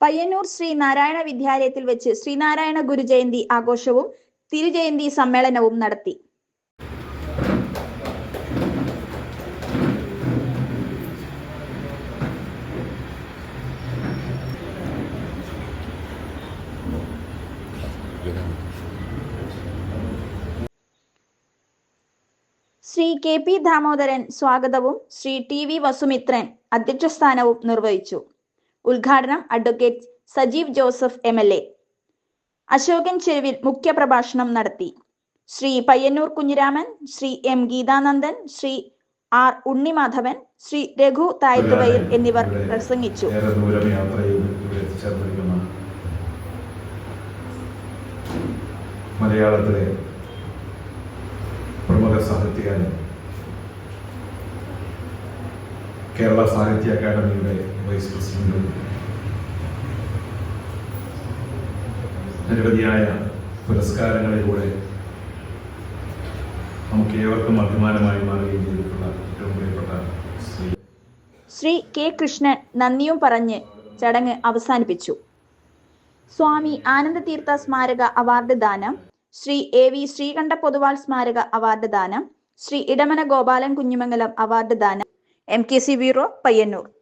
പയ്യന്നൂർ ശ്രീനാരായണ വിദ്യാലയത്തിൽ വെച്ച് ശ്രീനാരായണ ഗുരുജയന്തി ആഘോഷവും തിരുജയന്തി സമ്മേളനവും നടത്തി. ശ്രീ കെ പി ദാമോദരൻ സ്വാഗതവും ശ്രീ ടി വി വസുമിത്രൻ അധ്യക്ഷസ്ഥാനവും നിർവഹിച്ചു. ഉദ്ഘാടനം advocate Sajeev Joseph M L A. Ashokan Cheruvil മുഖ്യപ്രഭാഷണം നടത്തി. ശ്രീ പയ്യന്നൂർ കുഞ്ഞിരാമൻ ശ്രീ എം ഗീതാനന്ദൻ ശ്രീ ആർ ഉണ്ണിമാധവൻ ശ്രീ രഘു തായത്തുവയിൽ എന്നിവർ പ്രസംഗിച്ചു. മലയാളത്തിലെ പ്രമുഖ സാഹിത്യകാരൻ കേരള സാഹിത്യ അക്കാദമിയുടെ വൈസ് പ്രസിഡന്റും നിരവധിയായ പുരസ്കാരങ്ങളിലൂടെ നമുക്ക് ഏവർക്കും അഭിമാനമായി മാറുകയും ചെയ്തിട്ടുള്ള ഏറ്റവും പ്രിയപ്പെട്ട ശ്രീ കെ കൃഷ്ണൻ നന്ദിയും പറഞ്ഞ് ചടങ്ങ് അവസാനിപ്പിച്ചു. സ്വാമി ആനന്ദതീർത്ഥ സ്മാരക അവാർഡ് ദാനം ശ്രീ എ വി ശ്രീകണ്ഠ പൊതുവാൾ സ്മാരക അവാർഡ് ദാനം ശ്രീ ഇടമന ഗോപാലൻ കുഞ്ഞുമംഗലം അവാർഡ് ദാനം M K C bureau Payyannur.